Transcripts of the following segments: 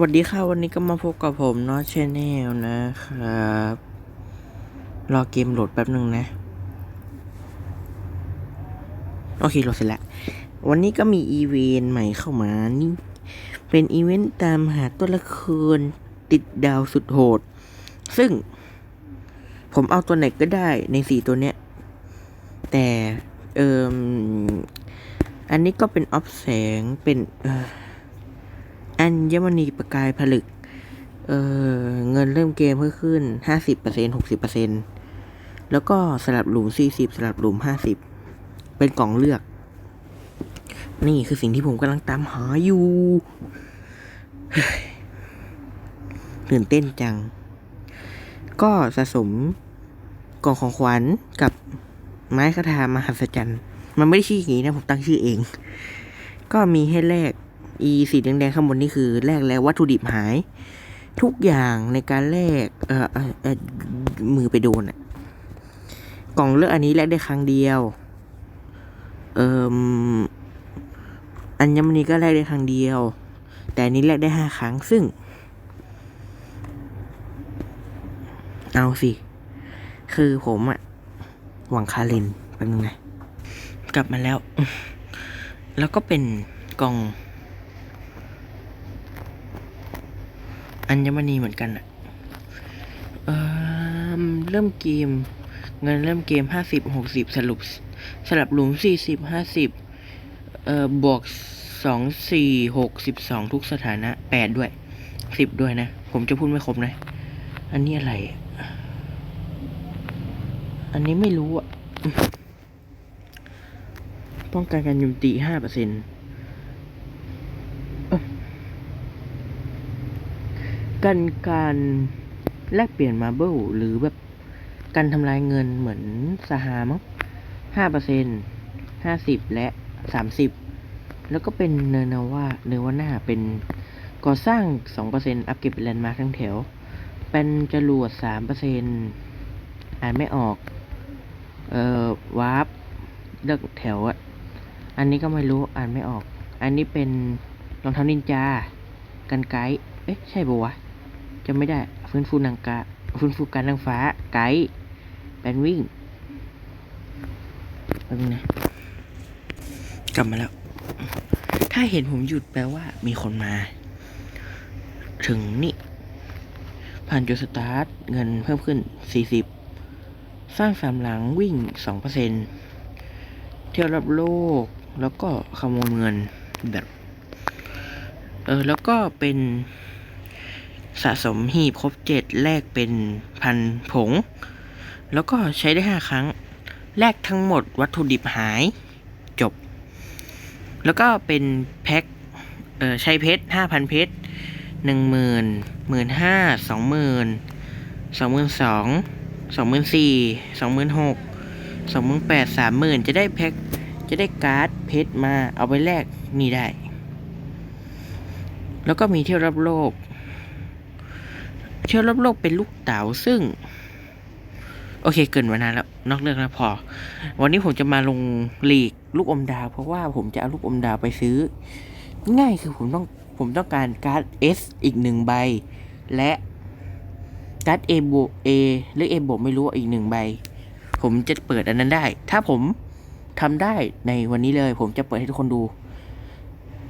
วัสดีค่ะ วันนี้ก็มาพบกับผมเนาะชแนลนะครับ รอเกมโหลดแป๊บหนึ่งนะ โอเคโหลดเสร็จแล้ว วันนี้ก็มีอีเวนต์ใหม่เข้ามานี่ เป็นอีเวนต์ตามหาตัวละครติดดาวสุดโหด ซึ่ง ผมเอาตัวไหนก็ได้ในสี่ตัวเนี้ย แต่เอ่มอันนี้ก็เป็นออฟแสงเป็นเออ อัญมณีประกายผลึก เออเงินเริ่มเกมเพิ่มขึ้นห้าสิบเปอร์เซ็นหกสิบเปอร์เซ็นแล้วก็สลับหลุมสี่สิบสลับหลุมห้าสิบเป็นกล่องเลือก นี่คือสิ่งที่ผมกำลังตามหาอยู่ตื่นเต้นจัง ก็สะสมกล่องของขวัญกับไม้คาถามหัศจรรย์ มันไม่ได้ชื่ออย่างนี้นะ ผมตั้งชื่อเอง ก็มีให้แลก อีสีแดงๆข้างบนนี่คือแลกแล้ววัตถุดิบหาย ทุกอย่างในการแลกเออเอ่อเอ่อมือไปโดนอะกล่องเลือกอันนี้แลกได้ครั้งเดียว เอ่อัญมณีก็แลกได้ครั้งเดียว แต่อันนี้แลกได้ห้าครั้งซึ่ง เอาสิ คือผมอะหวังคาเลนเป็นไงนะกลับมาแล้ว แล้วก็เป็นกล่อง อัญมณีเหมือนกันอะเอ่อเริ่มเกม เงินเริ่มเกมห้าสิบหกสิบสรุปสลับหลุมสี่สิบห้าสิบเอ่อบวกสองสี่หกสิบสองทุกสถานะแปดด้วยสิบด้วยนะ ผมจะพูดไม่ครบนะ อันนี้อะไร อันนี้ไม่รู้อะ ป้องกันการโจมตีห้าเปอร์เซ็นต์ กันการแลกเปลี่ยนมาเบิลหรือแบบการทำลายเงินเหมือนสหามั้งห้าเปอร์เซ็นห้าสิบและสามสิบแล้วก็เป็นเนนาว่าเนวาน่าเป็นก่อสร้างสองเปอร์เซ็นอัพเก็บเป็นแลนด์มาร์คทั้งแถว เป็นจรวดสามเปอร์เซ็นอ่านไม่ออก เอ่อวาร์ปเลือกแถวอะอันนี้ก็ไม่รู้อ่านไม่ออก อันนี้เป็นรองเท้านินจา กันไกด์เอ๊ะ ใช่ปะวะ จำไม่ได้ฟื้นฟูนางกาฟื้นฟูการนางฟ้าไกด์แปลนวิ่งแป๊บนึงนะกลับมาแล้ว ถ้าเห็นผมหยุดแปลว่ามีคนมา ถึงนี่ผ่านจุดสตาร์ท เงินเพิ่มขึ้น 40 สร้างสามหลังวิ่ง 2%เที่ยวรอบโลก แล้วก็ขโมยเงินแบบ เออ แล้วก็เป็น สะสมหีบครบเจ็ดแลกเป็นพันผง แล้วก็ใช้ได้ห้าครั้ง แลกทั้งหมดวัตถุดิบหายจบ แล้วก็เป็นแพ็คเออใช้เพชรห้าพันเพชรหนึ่งหมื่นหมื่นห้าสองหมื่นสองหมื่นสองสองหมื่นสี่สองหมื่นหกสองหมื่นแปดสามหมื่นจะได้แพ็คจะได้การ์ดเพชรมาเอาไปแลกนี่ได้ แล้วก็มีเที่ยวรอบโลก เที่ยวรอบโลกเป็นลูกเต๋าซึ่ง โอเคเกินมานานแล้ว นอกเรื่องแล้วพอ วันนี้ผมจะมาลงลีกลูกอมดาว เพราะว่าผมจะเอาลูกอมดาวไปซื้อ ง่ายคือผมต้องผมต้องการการ์ด S อีกหนึ่งใบ และการ์ด A บวก A หรือ A บวกไม่รู้อีกหนึ่งใบ ผมจะเปิดอันนั้นได้ ถ้าผมทำได้ในวันนี้เลย ผมจะเปิดให้ทุกคนดู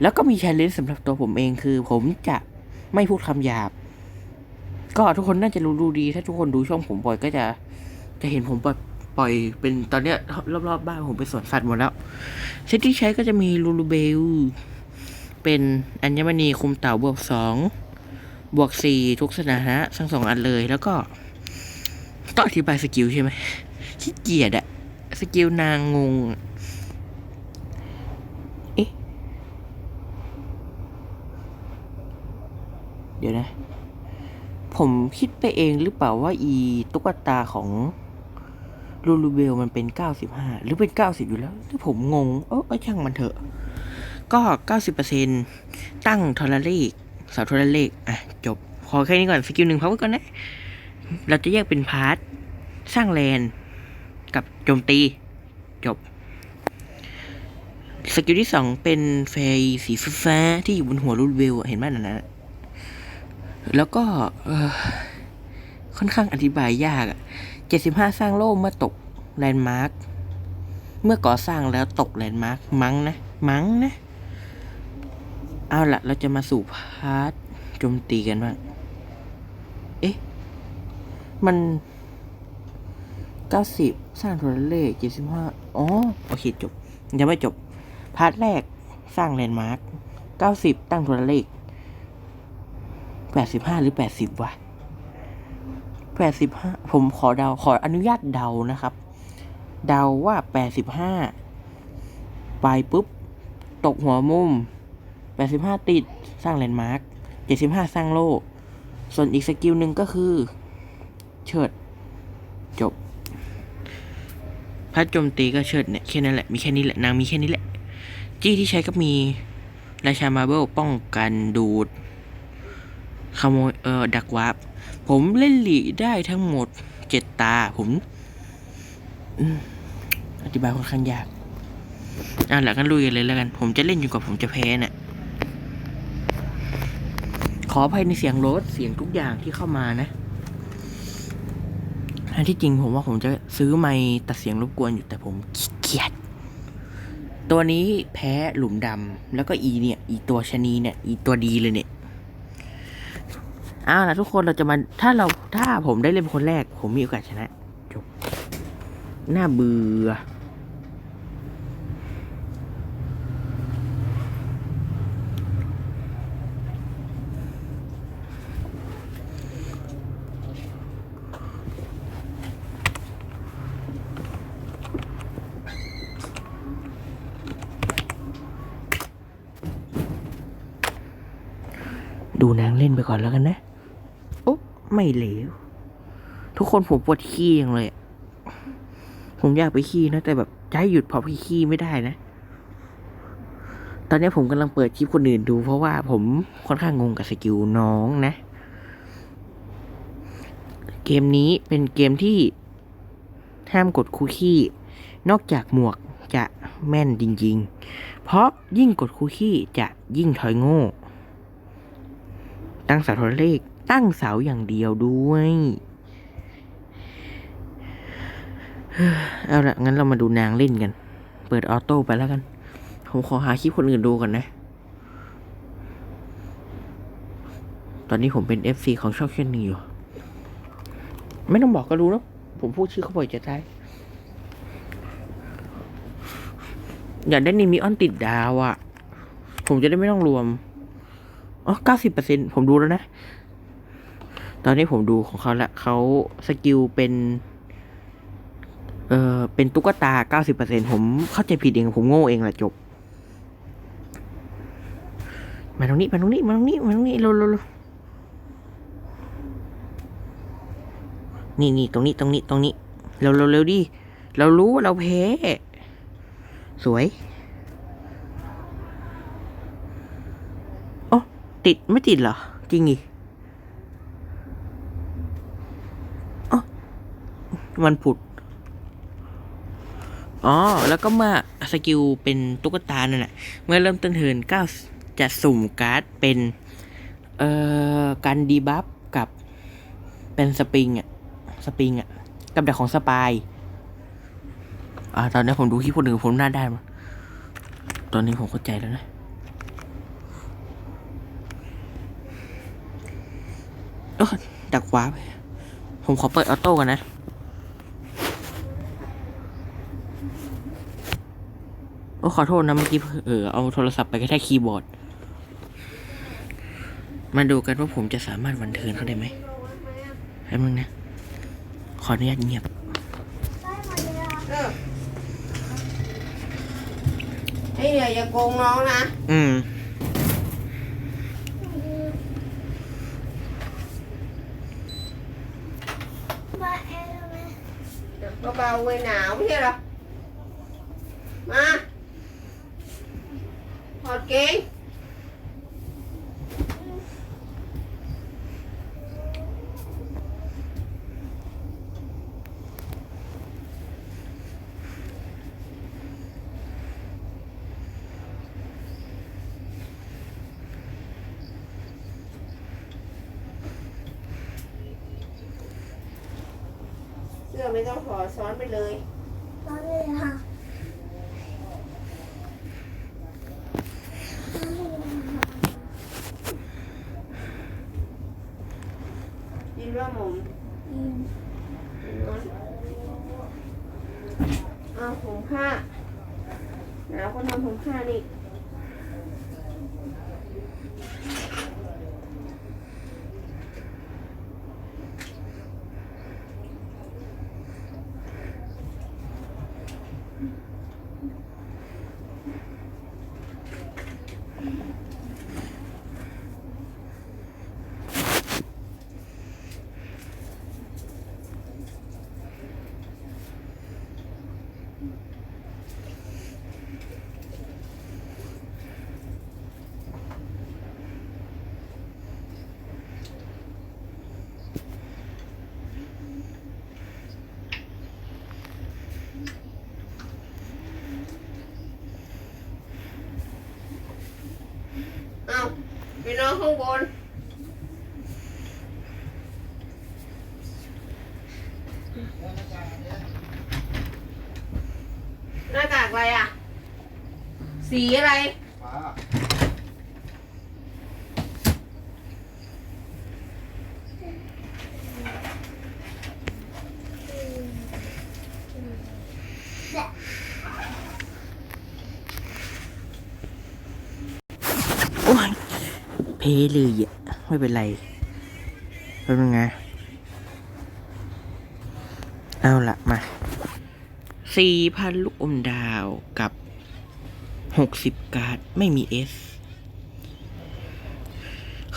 แล้วก็มีช l เลนสำหรับตัวผมเองคือ ผมจะไม่พูดคำหยาบ ก็ทุกคนน่าจะรู้ดูดี ถ้าทุกคนดูช่องผมบ่อยก็จะจะเห็นผมปล่อยปล่อยเป็นตอนเนี้ยรอบๆบ้านผมเป็นสวนสัตว์หมดแล้วเซตที่ใช้ก็จะมีลูลูเบล เป็นอัญมณีคุมเต่าบวกสองบวกสี่ทุกสถานะทั้งสองอันเลย แล้วก็ต้องอธิบายสกิลใช่ไหมขี้เกียจอะสกิลนางงงอะเอ๊ะเดี๋ยวนะ ผมคิดไปเองหรือเปล่าว่าอีตุ๊กตาของลูลูเบลมันเป็น 95 หรือเป็น 90 อยู่แล้วหรือผมงง เออช่างมันเถอะ ก็ 90%ตั้งโทรเลขสาโทรเลขอะ จบพอแค่นี้ก่อนสกิลหนึ่งพักไว้ก่อนนะ เราจะแยกเป็นพาร์ท สร้างแลนกับโจมตี จบ สกิลที่สองเป็นเฟยสีฟ้าที่อยู่บนหัวรูดเวลเห็นไหมนั่นนะ แล้วก็ค่อนข้างอธิบายยากอะ75 สร้างโลกเมื่อตกแลนด์มาร์ค เมื่อก่อสร้างแล้วตกแลนด์มาร์ค มั้งนะ มั้งนะ เอาละเราจะมาสู่พาร์ทโจมตีกันบ้าง เอ๊ะ มัน 90 สร้างโทรเลข75อ๋อ โอเคจบ ยังไม่จบ พาร์ทแรกสร้างแลนด์มาร์ค 90 ตั้งโทรเลข 85หรือ80วะ85ผมขอเดาขออนุญาตเดานะครับ เดาว่า85ไปปุ๊บ ตกหัวมุม85ติดสร้างแลนด์มาร์ค75สร้างโลก ส่วนอีกสกิลหนึ่งก็คือ เชิด จบ พัดโจมตีก็เชิดเนี่ยแค่นั้นแหละ มีแค่นี้แหละนางมีแค่นี้แหละ จี้ที่ใช้ก็มีราชามาเบิลป้องกันดูด ขโมยเอ่อดักวาร์ปผมเล่นหลีได้ทั้งหมดเจ็ดตาผมอธิบายค่อนข้างยาก อะหลังกันลุยกันเลยแล้วกัน ผมจะเล่นอยู่กับผมจะแพ้น่ะ ขออภัยในเสียงรถเสียงทุกอย่างที่เข้ามานะ อันที่จริงผมว่าผมจะซื้อไมค์ตัดเสียงรบกวนอยู่แต่ผมขี้เกียจ ตัวนี้แพ้หลุมดำแล้วก็อีเนี่ย อีตัวชะนีเนี่ย อีตัวดีเลยเนี่ย เอาละทุกคนเราจะมาถ้าเราถ้าผมได้เล่นเป็นคนแรก ผมมีโอกาสชนะจบน่าเบื่อดูนางเล่นไปก่อนแล้วกันนะ ไม่เหลว ทุกคนผมปวดขี้ยังเลย ผมอยากไปขี้นะ แต่แบบจะให้หยุดเพราะพี่ขี้ไม่ได้นะ ตอนนี้ผมกำลังเปิดคลิปคนอื่นดู เพราะว่าผมค่อนข้างงงกับสกิลน้องนะ เกมนี้เป็นเกมที่ห้ามกดคุกกี้ นอกจากหมวกจะแม่นจริง ๆ เพราะยิ่งกดคุกกี้จะยิ่งถอยโง่ ตั้งสาโทรเลข ตั้งเสาอย่างเดียวด้วยเอาละงั้นเรามาดูนางเล่นกัน เปิดออโต้ไปแล้วกัน ผมขอหาคลิปคนอื่นดูก่อนนะ ตอนนี้ผมเป็น FC ของช่องเช่นนี้อยู่ ไม่ต้องบอกก็รู้แล้วผมพูดชื่อเขาบ่อยจะตายอยากได้นิมิออนติดดาวอะ่ะ ผมจะได้ไม่ต้องรวม อ๋อเก้าสิบเปอร์เซ็นผมดูแล้วนะ ตอนนี้ผมดูของเขาละเขาสกิลเป็น เออเป็นตุ๊กตาเก้าสิบเปอร์เซ็นผมเข้าใจผิดเอง ผมโง่เองแหละจบ มาตรงนี้ มาตรงนี้ มาตรงนี้ มาตรงนี้เร็วเร็วเร็วนี่นี่ตรงนี้ ตรงนี้ ตรงนี้ เร็วเร็วเร็วดิ เรารู้เราแพ้ สวยโอ้ติดไม่ติดเหรอ จริงดิอ๋ มันผุด อ๋อ แล้วก็มาสกิลเป็นตุ๊กตานั่นแหละเมื่อเริ่มต้นเทินก้าจะสุ่มการ์ดเป็น เอ่อ การดีบัฟกับเป็นสปริงอะสปริงอะกับดักของสปาย อ่า ตอนนี้ผมดูคลิปคนอื่นผมน่าได้มาตอนนี้ผมเข้าใจแล้วนะเออดักว้าไปผมขอเปิดออโต้กันนะ โอ้ขอโทษนะเมื่อกี้เออเอาโทรศัพท์ไปกระแทกคีย์บอร์ด มาดูกันว่าผมจะสามารถวันเทิร์นเขาได้ไหมให้มึงนะ ขออนุญาตเงียบไอ้เนี่ยอย่าโกงน้องนะ อืม เบาๆเว้ยหนาวไม่ใช่เหรอ Kiên เสื้อไม่ต้องถอดซ้อนไปเลย ตอนนี้ค่ะ ยินว่าหมุมอืมเอาผมผ้าหนาวก็นอนผมผ้านี่ไปน อนข้างบน หน้ากากอะไรอะ สีอะไร ฟ้า โอ้ย เพเลยอะไม่เป็นไรเป็นไงเอาละมาสี่พันลูกอมดาวกับหกสิบการ์ดไม่มีเอส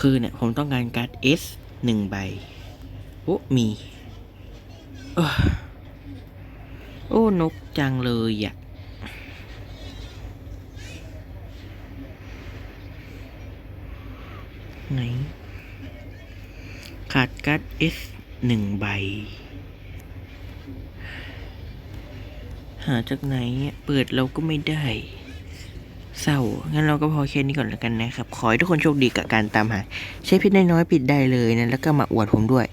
คือเนี่ย ผมต้องการการ์ดเอสหนึ่งใบโอ้มี โอ้นกจังเลยอะ ไหน ขาดการ์ดเอสหนึ่งใบ หาจากไหนเปิดเราก็ไม่ได้ เศร้า งั้นเราก็พอแค่นี้ก่อนแล้วกันนะครับ ขอให้ทุกคนโชคดีกับการตามหา ใช้พิษน้อยๆปิดได้เลยนะ แล้วก็มาอวดผมด้วย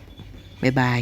บ๊ายบาย